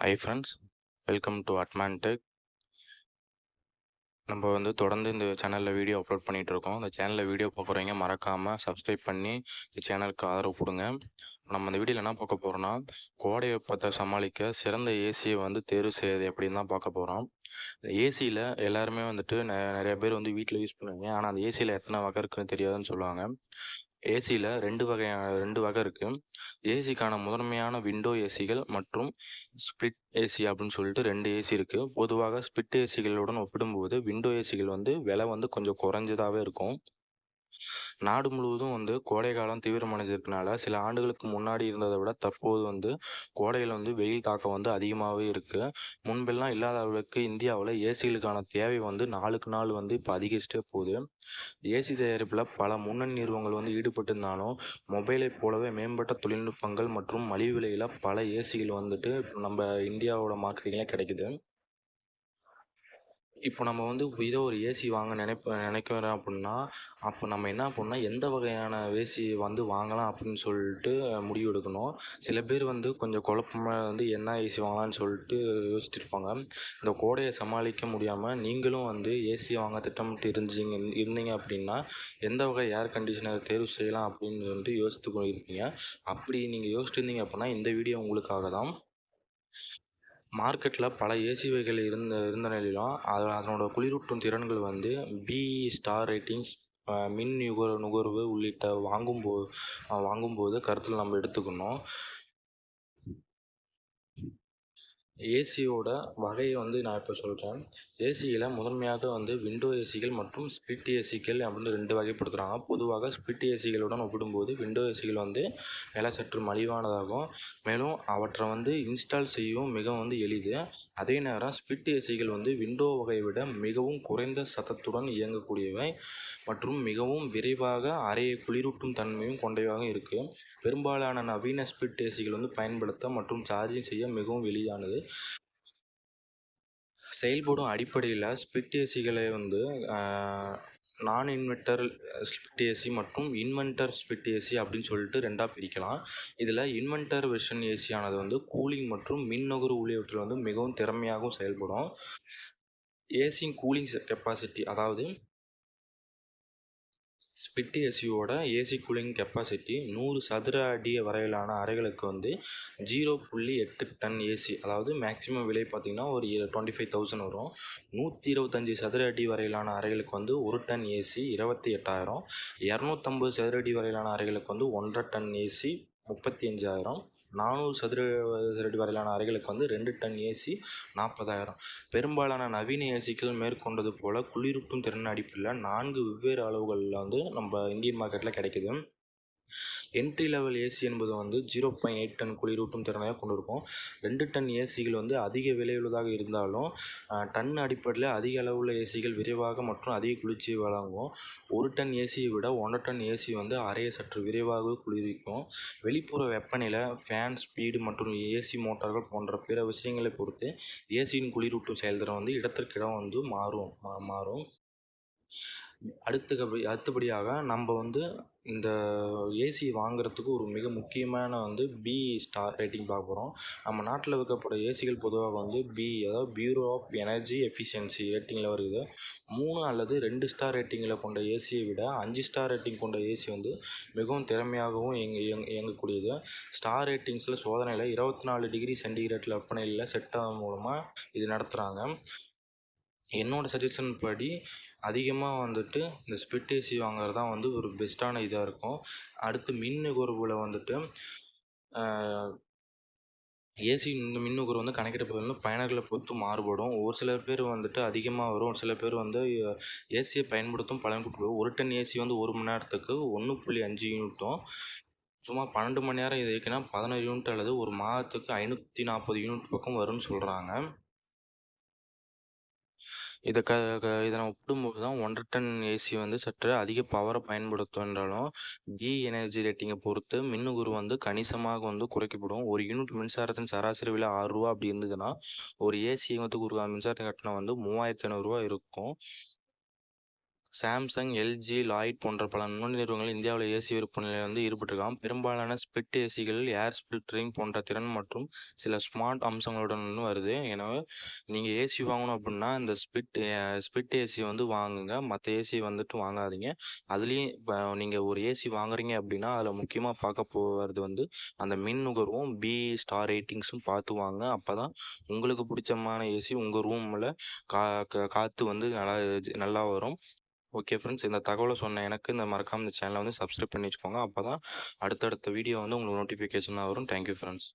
Hi friends welcome to Admantech நம்ம வந்து தொடர்ந்து இந்த சேனலில் வீடியோ அப்லோட் பண்ணிகிட்டு இருக்கோம். இந்த சேனலில் வீடியோ பார்க்குறவங்க மறக்காமல் சப்ஸ்கிரைப் பண்ணி இந்த சேனலுக்கு ஆதரவு கொடுங்க. நம்ம இந்த வீடியோவில் என்ன பார்க்க போகிறோம்னா கோடை வெப்பத்தை சமாளிக்க சிறந்த ஏசியை வந்து தேர்வு செய்யறது எப்படின்னு தான் பார்க்க போகிறோம் இந்த ஏசியில் எல்லாருமே வந்துட்டு நிறைய பேர் வந்து வீட்டில் யூஸ் பண்ணுவாங்க. ஆனால் அந்த ஏசியில் எத்தனை வகை இருக்குன்னு தெரியாதுன்னு சொல்லுவாங்க. ஏசியில் ரெண்டு வகையான ரெண்டு வகை இருக்குது ஏசிக்கான முதன்மையான விண்டோ ஏசிகள் மற்றும் ஸ்பிட் ஏசி அப்படின்னு சொல்லிட்டு ரெண்டு ஏசி இருக்குது பொதுவாக ஸ்பிட் ஏசிகளுடன் ஒப்பிடும்போது விண்டோ ஏசிகள் வந்து விலை வந்து கொஞ்சம் குறைஞ்சதாகவே இருக்கும். நாடு முழுவதும் வந்து கோடை காலம் தீவிரமடைஞ்சிருக்கனால சில ஆண்டுகளுக்கு முன்னாடி இருந்ததை விட தற்போது வந்து கோடையில் வந்து வெயில் தாக்கம் வந்து அதிகமாகவே இருக்குது முன்பெல்லாம் இல்லாத அளவுக்கு இந்தியாவில் ஏசிகளுக்கான தேவை வந்து நாளுக்கு நாள் வந்து இப்போ அதிகரிச்சிட்டே போகுது. ஏசி தயாரிப்பில் பல முன்னணி நிறுவனங்கள் வந்து ஈடுபட்டிருந்தாலும் மொபைலை போலவே மேம்பட்ட தொழில்நுட்பங்கள் மற்றும் மலிவு விலையில் பல ஏசிகள் வந்துட்டு நம்ம இந்தியாவோட மார்க்கெட்டிங்கில் கிடைக்குது. இப்போ நம்ம வந்து ஏதோ ஒரு ஏசி வாங்க நினைப்ப நினைக்கிறோம் அப்படின்னா அப்போ நம்ம என்ன பண்ணணும்னா எந்த வகையான ஏசி வந்து வாங்கலாம் அப்படின்னு சொல்லிட்டு முடிவு எடுக்கணும். சில பேர் வந்து கொஞ்சம் குழப்பமாக வந்து என்ன ஏசி வாங்கலாம்னு சொல்லிட்டு யோசிச்சுட்டு இருப்பாங்க இந்த கோடையை சமாளிக்க முடியாமல் நீங்களும் வந்து ஏசி வாங்க திட்டமிட்டு இருந்தீங்க இருந்தீங்க அப்படின்னா எந்த வகை ஏர் கண்டிஷனர் தேர்வு செய்யலாம் அப்படின்னு வந்து யோசித்து இருப்பீங்க அப்படி நீங்கள் யோசிச்சிருந்தீங்க அப்படின்னா இந்த வீடியோ உங்களுக்காக தான் மார்க்கெட்டில் பல ஏசி வகைகள் இருந்த இருந்த நிலையிலும் அது அதனோட குளிரூட்டும் திறன்கள் வந்து பிஇ ஸ்டார் ரேட்டிங்ஸ் மின் நுகர் நுகர்வு உள்ளிட்ட வாங்கும்போ வாங்கும்போது கருத்தில் நம்ம எடுத்துக்கணும். ஏசியோட வகையை வந்து நான் இப்போ சொல்கிறேன் ஏசியில் முதன்மையாக வந்து விண்டோ ஏசிகள் மற்றும் ஸ்பிட் ஏசிகள் அப்படின்னு ரெண்டு வகைப்படுத்துகிறாங்க பொதுவாக ஸ்பிட் ஏசிகளுடன் ஒப்பிடும்போது விண்டோ ஏசிகள் வந்து விலை சற்று மலிவானதாகும். மேலும் அவற்றை வந்து இன்ஸ்டால் செய்யவும் மிகவும் வந்து எளிது. அதே நேரம் ஸ்பிட் ஏசிகள் வந்து விண்டோ வகையை விட மிகவும் குறைந்த சத்தத்துடன் இயங்கக்கூடியவை மற்றும் மிகவும் விரைவாக அறையை குளிரூட்டும் தன்மையும் கொண்டவையாக இருக்குது பெரும்பாலான நவீன ஸ்பிட் ஏசிகள் வந்து பயன்படுத்த மற்றும் சார்ஜிங் செய்ய மிகவும் எளிதானது. செயல்படும் அடிப்படையில் ஸ்பிட் ஏசிகளை வந்து நான் இன்வெர்ட்டர் ஸ்பிட் ஏசி மற்றும் இன்வென்டர் ஸ்பிட் ஏசி அப்படின்னு சொல்லிட்டு ரெண்டாக பிரிக்கலாம். இதில் இன்வெர்ட்டர் வெர்ஷன் ஏசியானது வந்து கூலிங் மற்றும் மின் நுகர்வு ஊழியவற்றில் வந்து மிகவும் திறமையாகவும் செயல்படும். ஏசியின் கூலிங் கெப்பாசிட்டி அதாவது ஸ்பிட் ஏசியோட ஏசி கூலிங் கெப்பாசிட்டி நூறு சதுர அடி வரையிலான அறைகளுக்கு வந்து ஜீரோ புள்ளி எட்டு டன் ஏசி அதாவது மேக்ஸிமம் விலை பார்த்திங்கன்னா ஒரு டுவெண்ட்டி ஃபைவ் தௌசண்ட் வரும். நூற்றி இருபத்தஞ்சி சதுர அடி வரையிலான அறைகளுக்கு வந்து ஒரு டன் ஏசி இருபத்தி எட்டாயிரம். இரநூத்தம்பது சதுர அடி வரையிலான அறைகளுக்கு வந்து ஒன்றரை டன் ஏசி முப்பத்தி அஞ்சாயிரம் நானூறு சதுர சதுரடி வரையிலான அறைகளுக்கு வந்து ரெண்டு டன் ஏசி நாற்பதாயிரம். பெரும்பாலான நவீன ஏசிக்கள் மேற்கொண்டது போல் குளிரூட்டும் திறன் அடிப்பில் நான்கு வெவ்வேறு அளவுகளில் வந்து நம்ம இந்தியன் மார்க்கெட்டில் கிடைக்குது. என்ட்ரி லெவல் ஏசி என்பது வந்து ஜீரோ பாயிண்ட் எயிட் டன் குளிரூட்டும் திறனாக கொண்டிருக்கும். ரெண்டு டன் ஏசிகள் வந்து அதிக விலையுள்ளதாக இருந்தாலும் டன் அடிப்படையில் அதிக அளவுள்ள ஏசிகள் விரைவாக மற்றும் அதிக குளிர்ச்சியை வழங்கும். ஒரு டன் ஏசியை விட ஒன்றரை டன் ஏசி வந்து அறையை சற்று விரைவாக குளிர்விக்கும். வெளிப்புற வெப்பநிலை ஃபேன் ஸ்பீடு மற்றும் ஏசி மோட்டார்கள் போன்ற பிற விஷயங்களை பொறுத்து ஏசியின் குளிரூட்டும் செயல்திறன் வந்து இடத்திற்கிடம் வந்து மாறும் மாறும். அடுத்து அடுத்தபடியாக நம்ம வந்து இந்த ஏசி வாங்குறதுக்கு ஒரு மிக முக்கியமான வந்து பி ஸ்டார் ரேட்டிங் பார்க்க போகிறோம் நம்ம நாட்டில் விற்கப்படும் ஏசிகள் பொதுவாக வந்து பி அதாவது பியூரோ ஆஃப் எனர்ஜி எஃபிஷியன்சி ரேட்டிங்கில் வருது. மூணு அல்லது ரெண்டு ஸ்டார் ரேட்டிங்கில் கொண்ட ஏசியை விட அஞ்சு ஸ்டார் ரேட்டிங் கொண்ட ஏசி வந்து மிகவும் திறமையாகவும் இயங்க இயங்க இயங்கக்கூடியது. ஸ்டார் ரேட்டிங்ஸில் சோதனையில் இருபத்தி நாலு டிகிரி சென்டிகிரேட்டில் வெப்பநிலையில் செட் ஆகும் மூலமாக இது நடத்துகிறாங்க என்னோடய சஜஷன் படி அதிகமாக வந்துட்டு இந்த ஸ்பிட் ஏசி வாங்குறது தான் வந்து ஒரு பெஸ்ட்டான இதாக இருக்கும். அடுத்து மின் நுகர்வில் வந்துட்டு ஏசி இந்த மின் நுகர்வு வந்து கணக்கிடப்படுவது வந்து பயனர்களை பொறுத்து மாறுபடும். ஒரு சில பேர் வந்துட்டு அதிகமாக வரும். ஒரு சில பேர் வந்து ஏசியை பயன்படுத்தும் பலன் ஒரு டன் ஏசி வந்து ஒரு மணி நேரத்துக்கு ஒன்று புள்ளி அஞ்சு யூனிட்டும் சும்மா பன்னெண்டு மணி நேரம் இது இருக்குன்னா பதினோரு யூனிட் அல்லது ஒரு மாதத்துக்கு ஐநூற்றி நாற்பது யூனிட் பக்கம் வரும்னு சொல்கிறாங்க இதை க க இதை நம்ம ஒப்பிடும்போது தான் ஒன்றரை டன் ஏசி வந்து சற்று அதிக பவரை பயன்படுத்தும் என்றாலும் பி எனர்ஜி ரேட்டிங்கை பொறுத்து மின்னுகுரு வந்து கணிசமாக வந்து குறைக்கப்படும். ஒரு யூனிட் மின்சாரத்தின் சராசரி விலை ஆறு ரூபா அப்படி இருந்ததுன்னா ஒரு ஏசி வந்து ஒரு மின்சாரத்தின் கட்டணம் வந்து மூவாயிரத்தி ஐநூறுரூவா இருக்கும். சாம்சங் எல்ஜி லாய்ட் போன்ற பல நுண்ணி நிறுவனங்கள் இந்தியாவில் ஏசி விற்பனையில் வந்து ஈடுபட்டிருக்காங்க. பெரும்பாலான ஸ்பிட் ஏசிகளில் ஏர் ஸ்பிளிட்டரிங் போன்ற திறன் மற்றும் சில ஸ்மார்ட் அம்சங்களுடன் வருது. எனவே நீங்கள் ஏசி வாங்கணும் அப்படின்னா இந்த ஸ்பிட் ஸ்பிட் ஏசி வந்து வாங்குங்க. மற்ற ஏசி வந்துட்டு வாங்காதீங்க. அதுலேயும் இப்போ நீங்கள் ஒரு ஏசி வாங்குறீங்க அப்படின்னா அதில் முக்கியமாக பார்க்க போகிறது வந்து அந்த மின் நுகர்வும் பி ஸ்டார் ரேட்டிங்ஸும் பார்த்து வாங்க அப்போ தான் உங்களுக்கு பிடிச்சமான ஏசி உங்கள் ரூமில் கா காற்று வந்து நல்லா நல்லா வரும். ஓகே ஃப்ரெண்ட்ஸ் இந்த தகவலை சொன்ன எனக்கு இந்த மறக்காம இந்த சேனலை வந்து சப்ஸ்கிரைப் பண்ணி வச்சுக்கோங்க. அப்போ தான் அடுத்தடுத்த வீடியோ வந்து உங்களுக்கு நோட்டிஃபிகேஷனாக வரும். Thank you friends